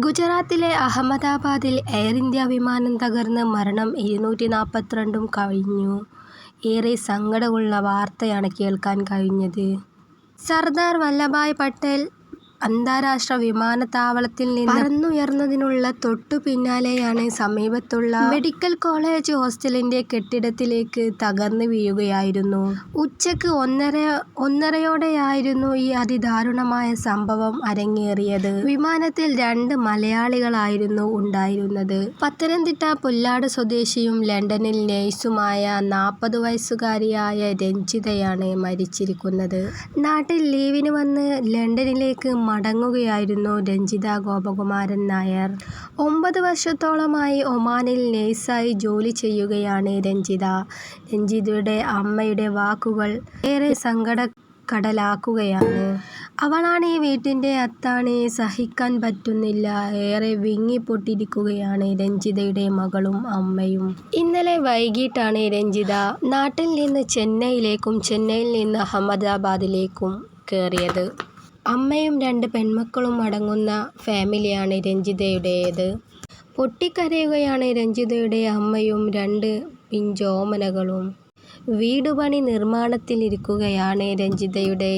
ഗുജറാത്തിലെ അഹമ്മദാബാദിൽ air India വിമാനം തകർന്ന് മരണം ഇരുന്നൂറ്റി നാൽപ്പത്തിരണ്ടും കഴിഞ്ഞു. ഏറെ സങ്കടമുള്ള വാർത്തയാണ് കേൾക്കാൻ കഴിഞ്ഞത്. സർദാർ വല്ലഭായ് പട്ടേൽ അന്താരാഷ്ട്ര വിമാനത്താവളത്തിൽ നിന്ന് പറന്നുയർന്നതിനുള്ള തൊട്ടു പിന്നാലെയാണ് സമീപത്തുള്ള മെഡിക്കൽ കോളേജ് ഹോസ്റ്റലിന്റെ കെട്ടിടത്തിലേക്ക് തകർന്ന് വീഴുകയായിരുന്നു. ഉച്ചയ്ക്ക് ഒന്നരയോടെയായിരുന്നു ഈ അതിദാരുണമായ സംഭവം അരങ്ങേറിയത്. വിമാനത്തിൽ രണ്ട് മലയാളികളായിരുന്നു ഉണ്ടായിരുന്നത്. പത്തനംതിട്ട പുല്ലാട് സ്വദേശിയും ലണ്ടനിൽ നഴ്സുമായ നാൽപ്പത് വയസ്സുകാരിയായ രഞ്ജിതയാണ് മരിച്ചിരിക്കുന്നത്. നാട്ടിൽ ലീവിന് വന്ന് ലണ്ടനിലേക്ക് മടങ്ങുകയായിരുന്നു രഞ്ജിത ഗോപകുമാരൻ നായർ. ഒമ്പത് വർഷത്തോളമായി ഒമാനിൽ നഴ്സായി ജോലി ചെയ്യുകയാണ് രഞ്ജിത. രഞ്ജിതയുടെ അമ്മയുടെ വാക്കുകൾ ഏറെ സങ്കട കടലാക്കുകയാണ് അവളാണ് ഈ വീട്ടിന്റെ അത്താണ് സഹിക്കാൻ പറ്റുന്നില്ല. ഏറെ വിങ്ങിപ്പൊട്ടിയിരിക്കുകയാണ് രഞ്ജിതയുടെ മകളും അമ്മയും. ഇന്നലെ വൈകിട്ടാണ് രഞ്ജിത നാട്ടിൽ നിന്ന് ചെന്നൈയിലേക്കും ചെന്നൈയിൽ നിന്ന് അഹമ്മദാബാദിലേക്കും കേറിയത്. അമ്മയും രണ്ട് പെൺമക്കളും അടങ്ങുന്ന ഫാമിലിയാണ് രഞ്ജിതയുടേത്. പൊട്ടിക്കരയുകയാണ് രഞ്ജിതയുടെ അമ്മയും രണ്ട് പിഞ്ചോമനകളും. വീടുപണി നിർമ്മാണത്തിലിരിക്കുകയാണ് രഞ്ജിതയുടെ